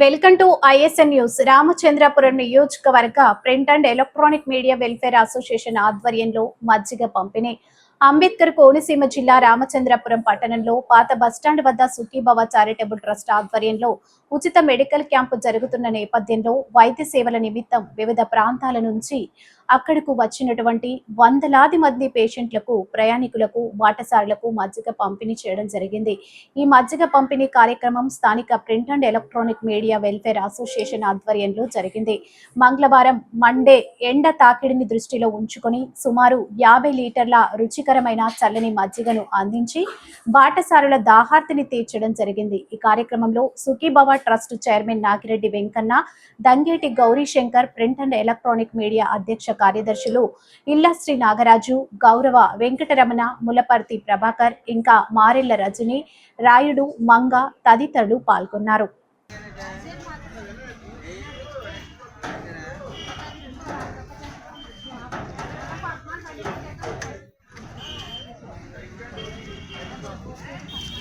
Welcome to ISN news. Ramachandrapuram నియోజకవర్గ print and electronic media welfare association ఆధ్వర్యంలో మజ్జిగ పంపిణీ. అంబేద్కర్ కోనసీమ జిల్లా రామచంద్రపురం పట్టణంలో పాత బస్టాండ్ వద్ద సుఖీభవ చారిటబుల్ ట్రస్ట్ ఆధ్వర్యంలో ఉచిత మెడికల్ క్యాంపు జరుగుతున్న నేపథ్యంలో వైద్య సేవల నిమిత్తం వివిధ ప్రాంతాల నుంచి అక్కడకు వచ్చినటువంటి వందలాది మంది పేషెంట్లకు ప్రయాణికులకు బాటసారులకు మజ్జిగ పంపిణీ చేయడం జరిగింది. ఈ మజ్జిగ పంపిణీ కార్యక్రమం స్థానిక print and electronic media welfare association ఆధ్వర్యంలో జరిగింది. మంగళవారం మండే ఎండ తాకిడిని దృష్టిలో ఉంచుకొని సుమారు యాభై లీటర్ల రుచికరమైన చల్లని మజ్జిగను అందించి బాటసారుల దాహార్తిని తీర్చడం జరిగింది. ఈ కార్యక్రమంలో Sukhibhava trust chairman Nagireddy Venkanna Dangeti Gourishankar print and electronic media అధ్యక్ష కార్యదర్శులు ఇల్లా శ్రీ నాగరాజు గౌరవ వెంకటరమణ ములపర్తి ప్రభాకర్ ఇంకా మారెళ్ళ రజని రాయుడు మంగ తదితరులు పాల్గొన్నారు. పేరు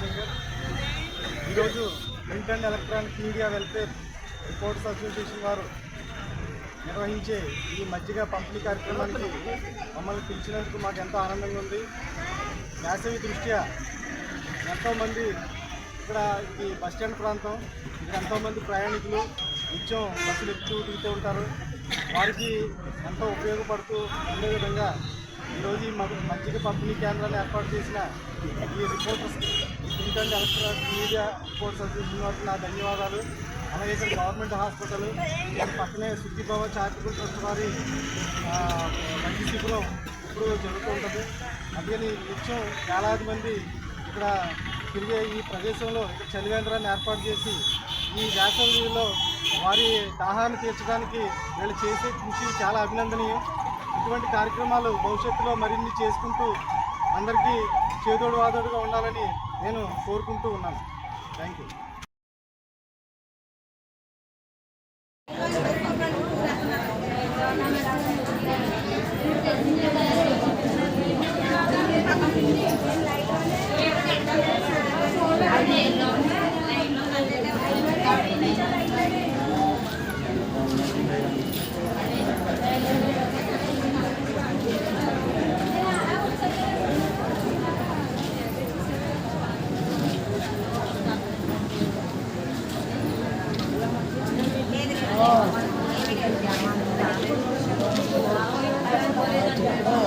అంగడి ఈరోజు print and electronic media welfare reports association వారు నిర్వహించే ఈ మధ్యగ పంపిణీ కార్యక్రమానికి మమ్మల్ని పిలిచినందుకు మాకు ఎంతో ఆనందంగా ఉంది. వేసవి దృష్ట్యా ఎంతోమంది ఇక్కడ ఇది బస్ స్టాండ్ ప్రాంతం ఇక్కడ ఎంతోమంది ప్రయాణికులు నిత్యం బస్సులు ఎక్కుతూ దిగుతూ ఉంటారు. వారికి ఎంతో ఉపయోగపడుతూ ఉండే విధంగా ఈరోజు ఈ మజ్జిగ పంపిణీ కేంద్రాన్ని ఏర్పాటు చేసిన ఈ reporters print electronic media reports అందించిన వారికి నా ధన్యవాదాలు. అలాగే ఇక్కడ గవర్నమెంట్ హాస్పిటల్ పక్కనే సుఖీభావ చారిటబుల్ ట్రస్ట్ వారి మంచి శిబిరం ఇప్పుడు జరుగుతూ ఉంటుంది. అందుకని నిత్యం వేలాది మంది ఇక్కడ తిరిగే ఈ ప్రదేశంలో ఇక్కడ చలివేంద్రాన్ని ఏర్పాటు చేసి ఈ వేసవిలో వారి దాహాన్ని తీర్చడానికి వీళ్ళు చేసే కృషి చాలా అభినందనీయం. ఇటువంటి కార్యక్రమాలు భవిష్యత్తులో మరిన్ని చేసుకుంటూ అందరికీ చేదోడు వాదోడుగా ఉండాలని నేను కోరుకుంటూ ఉన్నాను thank you Yeah.